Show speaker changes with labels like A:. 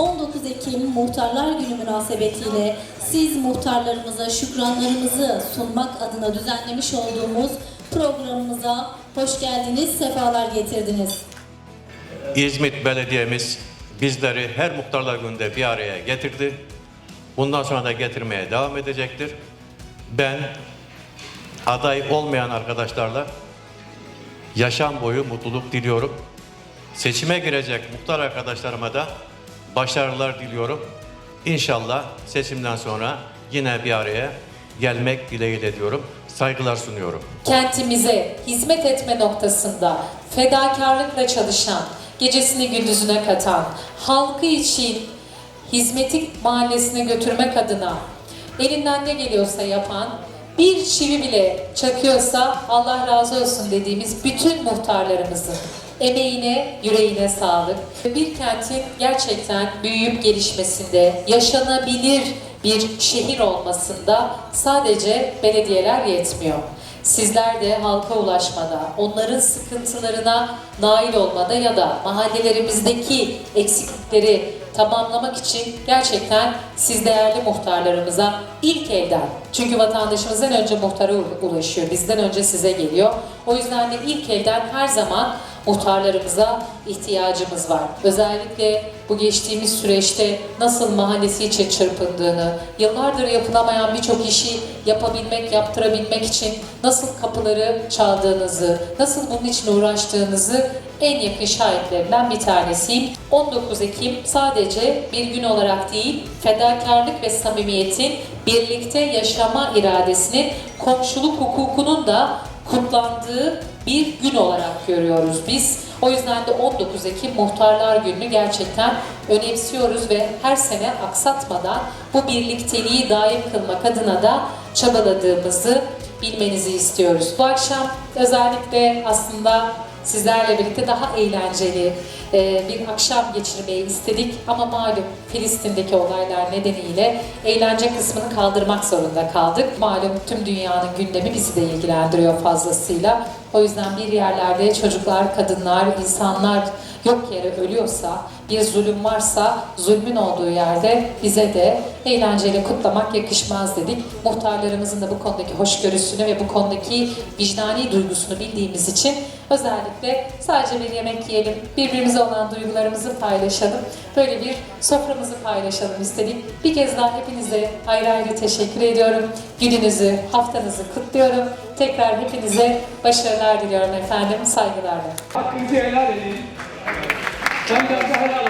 A: 19 Ekim Muhtarlar Günü münasebetiyle siz muhtarlarımıza şükranlarımızı sunmak adına düzenlemiş olduğumuz programımıza hoş geldiniz, sefalar getirdiniz.
B: İzmit Belediye'miz bizleri her muhtarlar günde bir araya getirdi. Bundan sonra da getirmeye devam edecektir. Ben aday olmayan arkadaşlarla yaşam boyu mutluluk diliyorum. Seçime girecek muhtar arkadaşlarıma da başarılar diliyorum. İnşallah seçimden sonra yine bir araya gelmek dileğiyle diyorum. Saygılar sunuyorum.
C: kentimize hizmet etme noktasında fedakarlıkla çalışan, gecesini gündüzüne katan, halkı için hizmeti mahallesine götürmek adına elinden ne geliyorsa yapan, bir çivi bile çakıyorsa Allah razı olsun dediğimiz bütün muhtarlarımızın emeğine, yüreğine sağlık. Bir kentin gerçekten büyüyüp gelişmesinde, yaşanabilir bir şehir olmasında sadece belediyeler yetmiyor. Sizler de halka ulaşmada, onların sıkıntılarına nail olmada ya da mahallelerimizdeki eksiklikleri tamamlamak için gerçekten siz değerli muhtarlarımıza ilk elden, çünkü vatandaşımızdan önce muhtara ulaşıyor, bizden önce size geliyor. O yüzden de ilk elden her zaman muhtarlarımıza ihtiyacımız var. Özellikle bu geçtiğimiz süreçte nasıl mahallesi için çırpındığını, yıllardır yapılamayan birçok işi yapabilmek, yaptırabilmek için nasıl kapıları çaldığınızı, nasıl bunun için uğraştığınızı en yakın şahitlerinden bir tanesiyim. 19 Ekim sadece bir gün olarak değil, fedakarlık ve samimiyetin, birlikte yaşama iradesinin, komşuluk hukukunun da kutlandığı bir gün olarak görüyoruz biz. O yüzden de 19 Ekim Muhtarlar Günü'nü gerçekten önemsiyoruz ve her sene aksatmadan bu birlikteliği daim kılmak adına da çabaladığımızı bilmenizi istiyoruz. Bu akşam özellikle aslında sizlerle birlikte daha eğlenceli e, bir akşam geçirmeyi istedik ama malum Filistin'deki olaylar nedeniyle eğlence kısmını kaldırmak zorunda kaldık. Malum tüm dünyanın gündemi bizi de ilgilendiriyor fazlasıyla. O yüzden bir yerlerde çocuklar, kadınlar, insanlar yok yere ölüyorsa, bir zulüm varsa zulmün olduğu yerde bize de eğlenceyle kutlamak yakışmaz dedik. Muhtarlarımızın da bu konudaki hoşgörüsünü ve bu konudaki vicdani duygusunu bildiğimiz için özellikle sadece bir yemek yiyelim, birbirimize olan duygularımızı paylaşalım, böyle bir soframızı paylaşalım istedik. Bir kez daha hepinize ayrı ayrı teşekkür ediyorum. Gününüzü, haftanızı kutluyorum. Tekrar hepinize başarılar diliyorum efendim, saygılarla.
D: Hakkınızı helal edin. Senden de helal olsun.